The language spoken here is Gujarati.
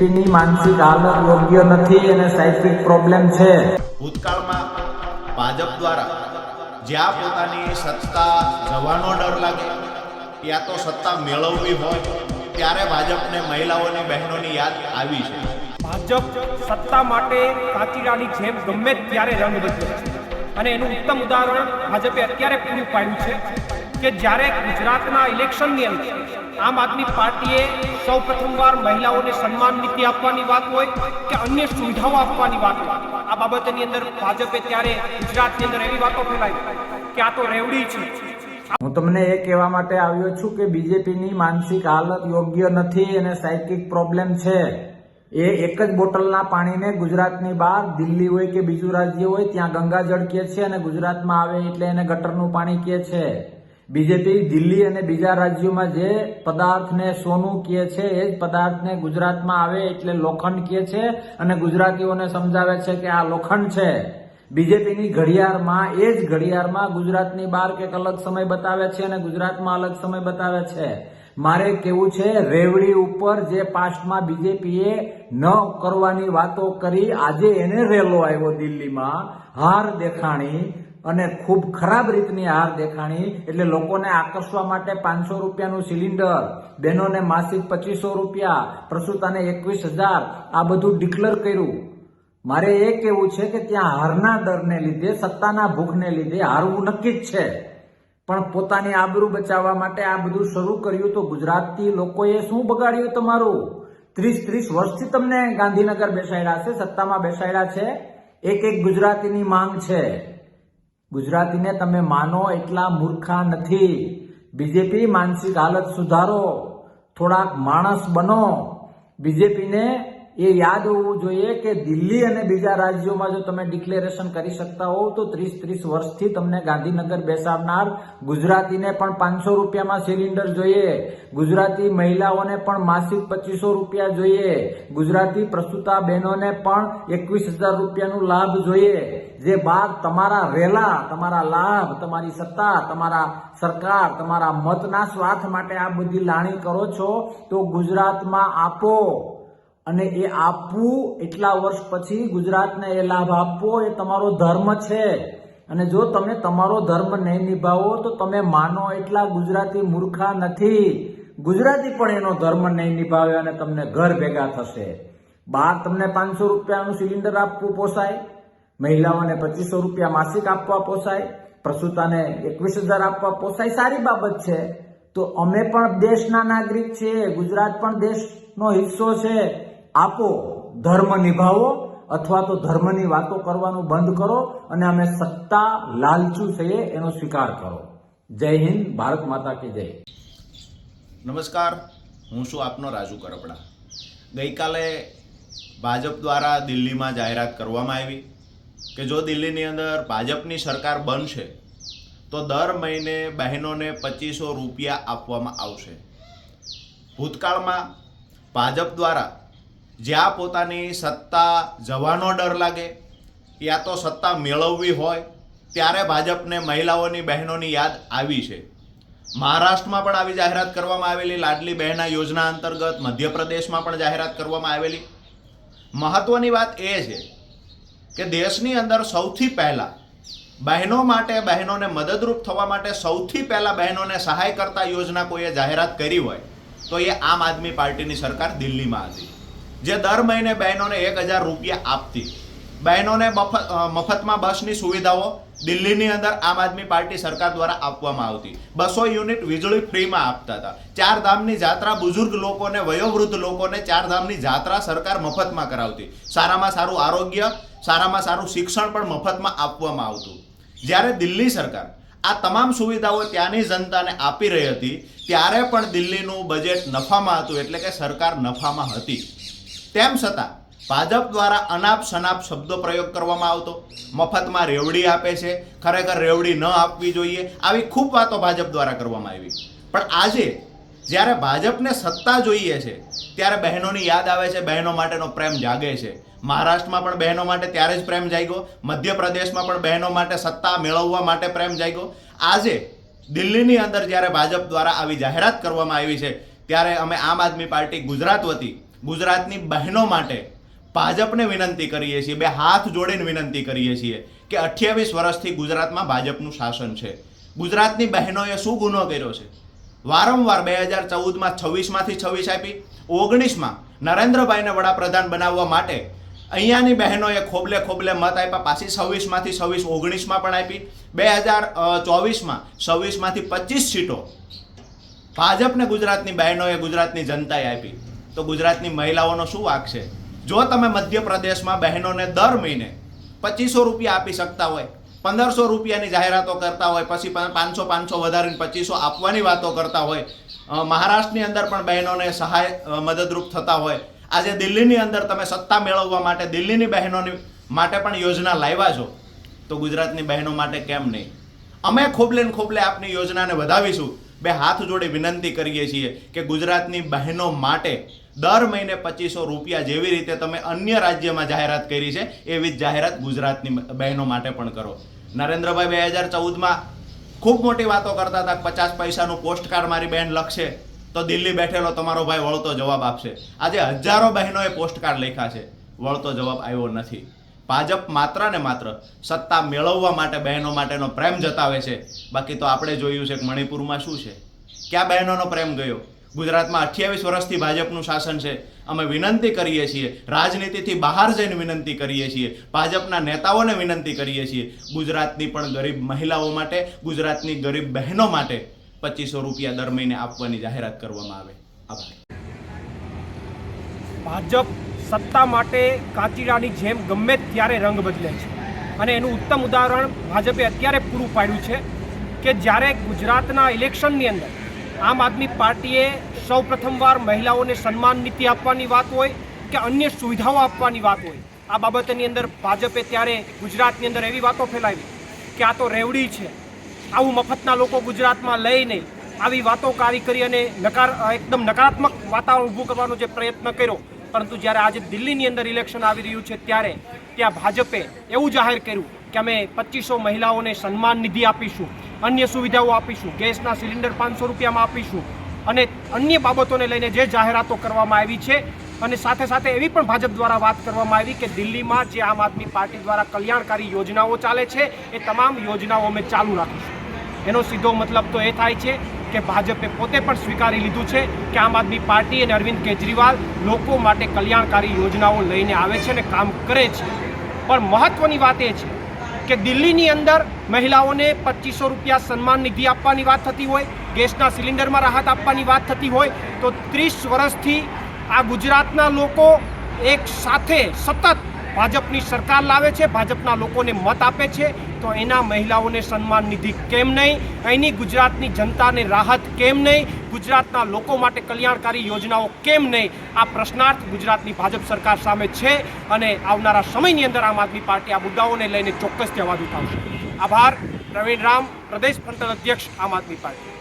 બીજેપીની માનસિક હાલત યોગ્ય નથી અને સાયકિક પ્રોબ્લેમ છે. ભૂતકાળમાં ભાજપ દ્વારા જ્યાં પોતાની સત્તા જવાનો ડર લાગે ત્યાં તો સત્તા મેળવવી હોય ત્યારે ભાજપને મહિલાઓની બહેનોની યાદ આવી છે. ભાજપ સત્તા માટે કાચીડાની જેમ ગમે ત્યારે રંગ બદલે અને એનું ઉત્તમ ઉદાહરણ ભાજપે અત્યારે પૂરું પાડ્યું છે કે જ્યારે ગુજરાતના ઇલેક્શનની અંદર આમ આદમી પાર્ટીએ સૌ પ્રથમવાર મહિલાઓને સન્માન નીતિ આપવાની વાત હોય કે અન્ય સુવિધાઓ આપવાની વાત હોય? આ બાબતની અંદર ભાજપે ત્યારે ગુજરાતની અંદર એવી વાતો ફેલાવી કે આ તો રેવડી છે. હું તમને એ કહેવા માટે આવ્યો છું કે બીજેપીની માનસિક હાલત યોગ્ય નથી અને સાયકિક પ્રોબ્લેમ છે. એ એક જ બોટલના પાણીને ગુજરાતની બહાર, દિલ્હી હોય કે બીજું રાજ્ય હોય, ત્યાં ગંગાજળ કહે છે અને ગુજરાતમાં આવે એટલે એને ગટરનું પાણી કહે છે. બીજેપી દિલ્હી અને બીજા રાજ્યોમાં જે પદાર્થને સોનું કહે છે, એ જ પદાર્થને ગુજરાતમાં આવે એટલે લોખંડ કહે છે અને ગુજરાતીઓને સમજાવે છે કે આ લોખંડ છે. બીજેપીની ઘડિયાળમાં, એ જ ઘડિયાળમાં ગુજરાતની બહાર કંઈક અલગ સમય બતાવે છે અને ગુજરાતમાં અલગ સમય બતાવે છે. મારે કેવું છે, રેવડી ઉપર જે પાસ્ટમાં બીજેપીએ ન કરવાની વાતો કરી, આજે એને રેલો આવ્યો દિલ્હીમાં. હાર દેખાણી અને ખૂબ ખરાબ રીતની હાર દેખાણી એટલે લોકોને આકર્ષવા માટે પાંચસો રૂપિયાનું સિલિન્ડર, બહેનોને માસિક પચીસો રૂપિયા, પ્રસૂતાને એકવીસ હજાર, આ બધું ડિક્લેર કર્યું. મારે એ કહેવું છે કે ત્યાં હારના ડરને લીધે, સત્તાના ભૂખને લીધે હારવું નક્કી જ છે. પણ પોતાની આબરૂ બચાવવા માટે આ બધું શરૂ કર્યું તો ગુજરાતી લોકોએ શું બગાડ્યું તમારું? ત્રીસ ત્રીસ વર્ષથી તમને ગાંધીનગર બેસાડ્યા છે, સત્તામાં બેસાડ્યા છે. એક એક ગુજરાતીની માંગ છે. ગુજરાતીને તમે માનો એટલા મૂર્ખા નથી. બીજેપી માનસિક હાલત સુધારો. થોડાક માણસ બનો. બીજેપીને એ યાદ હોવું જોઈએ કે દિલ્હી અને બીજા રાજ્યોમાં જો તમે ડિક્લેરેશન કરી શકતા હોવ, તો ત્રીસ ત્રીસ વર્ષથી તમને ગાંધીનગર બેસાડનાર ગુજરાતીને પણ પાંચસો રૂપિયામાં સિલિન્ડર જોઈએ. ગુજરાતી મહિલાઓને પણ માસિક પચીસો રૂપિયા જોઈએ. ગુજરાતી પ્રસુતા બહેનોને પણ એકવીસ હજાર રૂપિયાનું લાભ જોઈએ. જે બાદ તમારા રેલા તમારા લાભ, તમારી સત્તા, તમારા સરકાર, તમારા મતના સ્વાર્થ માટે આ બધી લાણી કરો છો, તો ગુજરાતમાં આપો. અને એ આપવું એટલા વર્ષ પછી ગુજરાતને એ લાભ આપવો એ તમારો ધર્મ છે. અને જો તમે તમારો ધર્મ નહીં નિભાવો તો તમે માનો એટલા ગુજરાતી મૂર્ખા નથી. ગુજરાતી પણ એનો ધર્મ નહીં નિભાવે અને તમને ઘર ભેગા થશે. બહાર તમને પાંચસો રૂપિયાનું સિલિન્ડર આપવું પોસાય. મહિલાઓને પચીસો રૂપિયા માસિક આપવા પોસાય. પ્રસૂતાને એકવીસ હજાર આપવા પોસાય. સારી બાબત છે. તો અમે પણ દેશના નાગરિક છીએ. ગુજરાત પણ દેશનો હિસ્સો છે. આપો, ધર્મ નિભાવો અથવા તો ધર્મની વાતો કરવાનું બંધ કરો અને અમે સત્તા લાલચુ થઈએ એનો સ્વીકાર કરો. જય હિન્દ, ભારત માતા કી જય. નમસ્કાર, હું છું આપનો રાજુ કરપડા. ગઈકાલે ભાજપ દ્વારા દિલ્હીમાં જાહેરાત કરવામાં આવી કે જો દિલ્હીની અંદર ભાજપની સરકાર બનશે, તો દર મહિને બહેનોને પચીસો રૂપિયા આપવામાં આવશે. ભૂતકાળમાં ભાજપ દ્વારા જ્યાં પોતાની સત્તા જવાનો ડર લાગે, યા તો સત્તા મેળવવી હોય, ત્યારે ભાજપને મહિલાઓની બહેનોની યાદ આવી છે. મહારાષ્ટ્રમાં પણ આવી જાહેરાત કરવામાં આવેલી, લાડલી બહેના યોજના અંતર્ગત મધ્યપ્રદેશમાં પણ જાહેરાત કરવામાં આવેલી. મહત્વની વાત એ છે કે દેશની અંદર સૌથી પહેલાં બહેનો માટે બહેનોને મદદરૂપ થવા માટે સૌથી પહેલાં બહેનોને સહાય કરતા યોજના કોઈએ જાહેરાત કરી હોય, તો એ આમ આદમી પાર્ટીની સરકાર દિલ્હીમાં હતી. જે દર મહિને બહેનોને એક હજાર રૂપિયા આપતી. બહેનોને મફત મફતમાં બસની સુવિધાઓ દિલ્હીની અંદર આમ આદમી પાર્ટી સરકાર દ્વારા આપવામાં આવતી. બસો યુનિટ વીજળી ફ્રીમાં આપતા હતા. ચાર ધામની જાત્રા બુઝુર્ગ લોકોને, વયોવૃદ્ધ લોકોને ચાર ધામની જાત્રા સરકાર મફતમાં કરાવતી. સારામાં સારું આરોગ્ય, સારામાં સારું શિક્ષણ પણ મફતમાં આપવામાં આવતું. જ્યારે દિલ્હી સરકાર આ તમામ સુવિધાઓ ત્યાંની જનતાને આપી રહી હતી, ત્યારે પણ દિલ્હીનું બજેટ નફામાં હતું, એટલે કે સરકાર નફામાં હતી. તેમ છતાં, ભાજપ દ્વારા અનાપ શનાપ શબ્દો પ્રયોગ કરવામાં આવતો. મફતમાં રેવડી આપે છે. ખરેખર રેવડી ન આપવી જોઈએ. આવી ખૂબ વાતો ભાજપ દ્વારા કરવામાં આવી. પણ આજે, જ્યારે ભાજપને સત્તા જોઈએ છે, ત્યારે બહેનોની યાદ આવે છે, બહેનો માટેનો પ્રેમ જાગે છે. મહારાષ્ટ્રમાં પણ બહેનો માટે ત્યારે જ પ્રેમ જાગ્યો. મધ્યપ્રદેશમાં પણ બહેનો માટે સત્તા મેળવવા માટે પ્રેમ જાગ્યો. આજે, દિલ્હીની અંદર જ્યારે ભાજપ દ્વારા આવી જાહેરાત કરવામાં આવી છે, ત્યારે અમે આમ આદમી પાર્ટી ગુજરાત વતી ગુજરાતની બહેનો માટે ભાજપને વિનંતી કરીએ છીએ, બે હાથ જોડીને વિનંતી કરીએ છીએ કે અઠ્યાવીસ વર્ષથી ગુજરાતમાં ભાજપનું શાસન છે. ગુજરાતની બહેનોએ શું ગુનો કર્યો છે? વારંવાર બે હજાર ચૌદમાં છવ્વીસમાંથી છવ્વીસ આપી, ઓગણીસમાં નરેન્દ્રભાઈને વડાપ્રધાન બનાવવા માટે અહીંયાની બહેનોએ ખોબલે ખોબલે મત આપ્યા, પાછી છવ્વીસમાંથી છવ્વીસ, ઓગણીસમાં પણ આપી, બે હજાર ચોવીસમાં છવ્વીસમાંથી પચીસ સીટો ભાજપને ગુજરાતની બહેનોએ ગુજરાતની જનતાએ આપી. તો ગુજરાતની મહિલાઓનો શું વાક છે? જો તમે મધ્યપ્રદેશમાં બહેનોને દર મહિને પચીસો રૂપિયા આપી શકતા હોય, પંદરસો રૂપિયાની જાહેરાતો કરતા હોય, પછી પાંચસો પાંચસો વધારીને પચીસો આપવાની વાતો કરતા હોય મહારાષ્ટ્રની અંદર પણ બહેનોને સહાય મદદરૂપ થતા હોય, આજે દિલ્હીની અંદર તમે સત્તા મેળવવા માટે દિલ્હીની બહેનોની માટે પણ યોજના લાવ્યા છો, તો ગુજરાતની બહેનો માટે કેમ નહીં? અમે ખોબલે ને ખોબલે આપની યોજનાને વધાવીશું. બે હાથ જોડે વિનંતી કરીએ છીએ કે ગુજરાતની બહેનો માટે દર મહિને પચીસો રૂપિયા જેવી રીતે તમે અન્ય રાજ્યમાં જાહેરાત કરી છે, એવી જ જાહેરાત ગુજરાતની બહેનો માટે પણ કરો. નરેન્દ્રભાઈ બે હજાર ચૌદમાં ખૂબ મોટી વાતો કરતા હતા પચાસ પૈસાનું પોસ્ટકાર્ડ મારી બહેન લખશે, તો દિલ્હી બેઠેલો તમારો ભાઈ વળતો જવાબ આપશે. આજે હજારો બહેનોએ પોસ્ટકાર્ડ લખ્યા છે, વળતો જવાબ આવ્યો નથી. ભાજપ માત્ર ને માત્ર સત્તા મેળવવા માટે બહેનો માટેનો પ્રેમ જતાવે છે. બાકી તો આપણે જોયું છે કે મણિપુરમાં શું છે? ક્યાં બહેનોનો પ્રેમ ગયો? ગુજરાતમાં અઠ્યાવીસ વર્ષથી ભાજપનું શાસન છે. અમે વિનંતી કરીએ છીએ, રાજનીતિથી બહાર જઈને વિનંતી કરીએ છીએ, ભાજપના નેતાઓને વિનંતી કરીએ છીએ, ગુજરાતની પણ ગરીબ મહિલાઓ માટે, ગુજરાતની ગરીબ બહેનો માટે પચીસો રૂપિયા દર મહિને આપવાની જાહેરાત કરવામાં આવે. આભાર. ભાજપ સત્તા માટે કાચીડાની જેમ ગમે ત્યારે રંગ બદલે છે. અને એનું ઉત્તમ ઉદાહરણ ભાજપે અત્યારે પૂરું પાડ્યું છે કે જ્યારે ગુજરાતના ઇલેક્શનની અંદર આમ આદમી પાર્ટીએ સૌ પ્રથમવાર મહિલાઓને સન્માન નીતિ આપવાની વાત હોય કે અન્ય સુવિધાઓ આપવાની વાત હોય, આ બાબતની અંદર ભાજપે ત્યારે ગુજરાતની અંદર એવી વાતો ફેલાવી કે આ તો રેવડી છે. આવું મફતના લોકો ગુજરાતમાં લઈ નહીં. આવી વાતો કારી કરી અને નકાર, એકદમ નકારાત્મક વાતાવરણ ઊભું કરવાનો જે પ્રયત્ન કર્યો. પરંતુ જ્યારે આજે દિલ્હીની અંદર ઇલેક્શન આવી રહ્યું છે ત્યારે ત્યાં ભાજપે એવું જાહેર કર્યું કે અમે પચીસો મહિલાઓને સન્માન નિધિ આપીશું. અન્ય સુવિધાઓ આપીશું. ગેસના સિલિન્ડર પાંચસો રૂપિયામાં આપીશું. અને અન્ય બાબતોને લઈને જે જાહેરાતો કરવામાં આવી છે, અને સાથે સાથે એવી પણ ભાજપ દ્વારા વાત કરવામાં આવી કે દિલ્હીમાં જે આમ આદમી પાર્ટી દ્વારા કલ્યાણકારી યોજનાઓ ચાલે છે, એ તમામ યોજનાઓ અમે ચાલુ રાખીશું. એનો સીધો મતલબ તો એ થાય છે કે ભાજપે પોતે પણ સ્વીકારી લીધું છે કે આમ આદમી પાર્ટી અને અરવિંદ કેજરીવાલ લોકો માટે કલ્યાણકારી યોજનાઓ લઈને આવે છે અને કામ કરે છે. પણ મહત્વની વાત એ છે કે દિલ્હીની અંદર મહિલાઓને પચીસો રૂપિયા સન્માન નિધિ આપવાની વાત થતી હોય, ગેસના સિલિન્ડરમાં રાહત આપવાની વાત થતી હોય, તો ત્રીસ વર્ષથી આ ગુજરાતના લોકો એક સાથે સતત ભાજપની સરકાર લાવે છે, ભાજપના લોકોને મત આપે છે, તો એના મહિલાઓને સન્માન નિધિ કેમ નહીં? અહીંની ગુજરાતની જનતાને રાહત કેમ નહીં? ગુજરાતના લોકો માટે કલ્યાણકારી યોજનાઓ કેમ નહીં? આ પ્રશ્નાર્થ ગુજરાતની ભાજપ સરકાર સામે છે અને આવનારા સમયની અંદર આમ આદમી પાર્ટી આ મુદ્દાઓને લઈને ચોક્કસથી અવાજ ઉઠાવશે આભાર. પ્રવીણ રામ, પ્રદેશ ફ્રન્ટલ અધ્યક્ષ, આમ આદમી પાર્ટી.